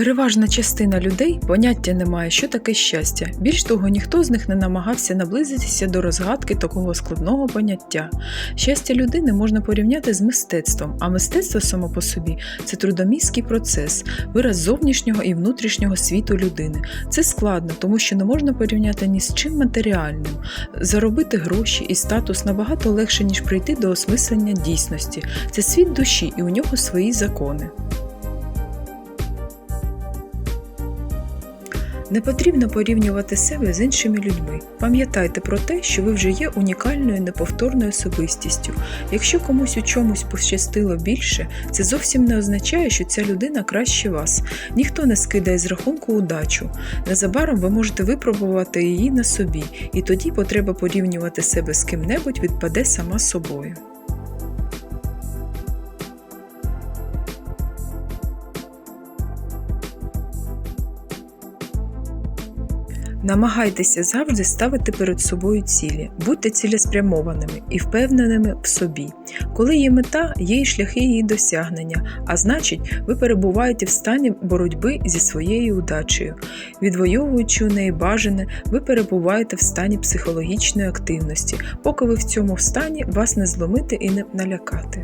Переважна частина людей поняття не має, що таке щастя. Більш того, ніхто з них не намагався наблизитися до розгадки такого складного поняття. Щастя людини можна порівняти з мистецтвом, а мистецтво само по собі це трудоміський процес, вираз зовнішнього і внутрішнього світу людини. Це складно, тому що не можна порівняти ні з чим матеріальним. Заробити гроші і статус набагато легше, ніж прийти до осмислення дійсності. Це світ душі, і у нього свої закони. Не потрібно порівнювати себе з іншими людьми. Пам'ятайте про те, що ви вже є унікальною неповторною особистістю. Якщо комусь у чомусь пощастило більше, це зовсім не означає, що ця людина краще вас. Ніхто не скидає з рахунку удачу. Незабаром ви можете випробувати її на собі, і тоді потреба порівнювати себе з ким-небудь відпаде сама собою. Намагайтеся завжди ставити перед собою цілі, будьте цілеспрямованими і впевненими в собі. Коли є мета, є і шляхи її досягнення, а значить, ви перебуваєте в стані боротьби зі своєю удачею. Відвоюючи у неї бажане, ви перебуваєте в стані психологічної активності. Поки ви в цьому стані, вас не зломити і не налякати.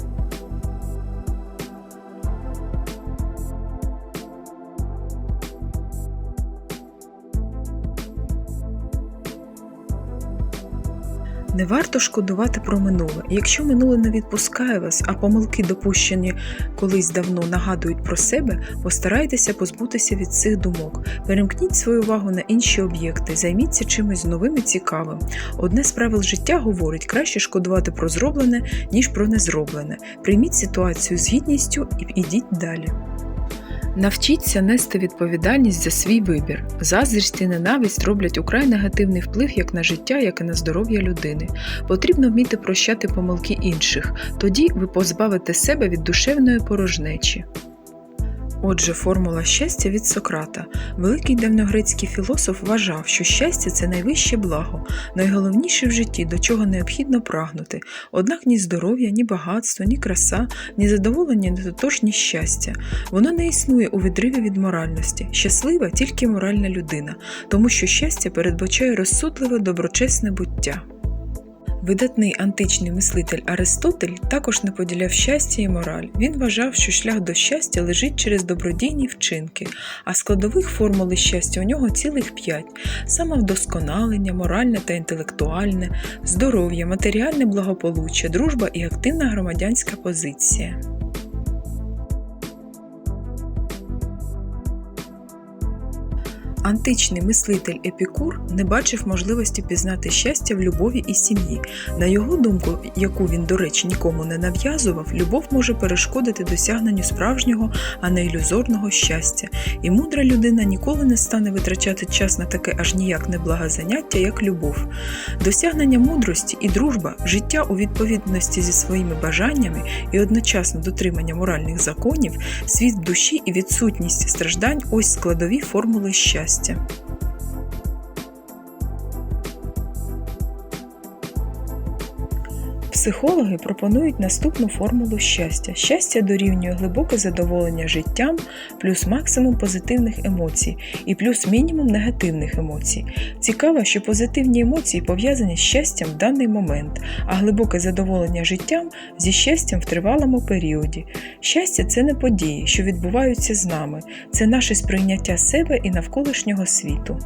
Не варто шкодувати про минуле. Якщо минуле не відпускає вас, а помилки, допущені колись давно, нагадують про себе, постарайтеся позбутися від цих думок. Перемкніть свою увагу на інші об'єкти, займіться чимось новим і цікавим. Одне з правил життя говорить, краще шкодувати про зроблене, ніж про незроблене. Прийміть ситуацію з гідністю і йдіть далі. Навчіться нести відповідальність за свій вибір. Заздрість і ненависть роблять украй негативний вплив як на життя, як і на здоров'я людини. Потрібно вміти прощати помилки інших, тоді ви позбавите себе від душевної порожнечі. Отже, формула щастя від Сократа. Великий давньогрецький філософ вважав, що щастя це найвище благо, найголовніше в житті, до чого необхідно прагнути. Однак ні здоров'я, ні багатство, ні краса, ні задоволення не ні щастя. Воно не існує у відриві від моральності. Щаслива тільки моральна людина, тому що щастя передбачає розсудливе доброчесне буття. Видатний античний мислитель Аристотель також не поділяв щастя і мораль. Він вважав, що шлях до щастя лежить через добродійні вчинки, а складових формули щастя у нього цілих п'ять: самовдосконалення, моральне та інтелектуальне, здоров'я, матеріальне благополуччя, дружба і активна громадянська позиція. Античний мислитель Епікур не бачив можливості пізнати щастя в любові і сім'ї. На його думку, яку він, до речі, нікому не нав'язував, любов може перешкодити досягненню справжнього, а не ілюзорного щастя. І мудра людина ніколи не стане витрачати час на таке аж ніяк не благе заняття, як любов. Досягнення мудрості і дружба, життя у відповідності зі своїми бажаннями і одночасно дотримання моральних законів, світ душі і відсутність страждань ось складові формули щастя. Психологи пропонують наступну формулу щастя. Щастя дорівнює глибоке задоволення життям, плюс максимум позитивних емоцій і плюс мінімум негативних емоцій. Цікаво, що позитивні емоції пов'язані з щастям в даний момент, а глибоке задоволення життям зі щастям в тривалому періоді. Щастя це не події, що відбуваються з нами, це наше сприйняття себе і навколишнього світу.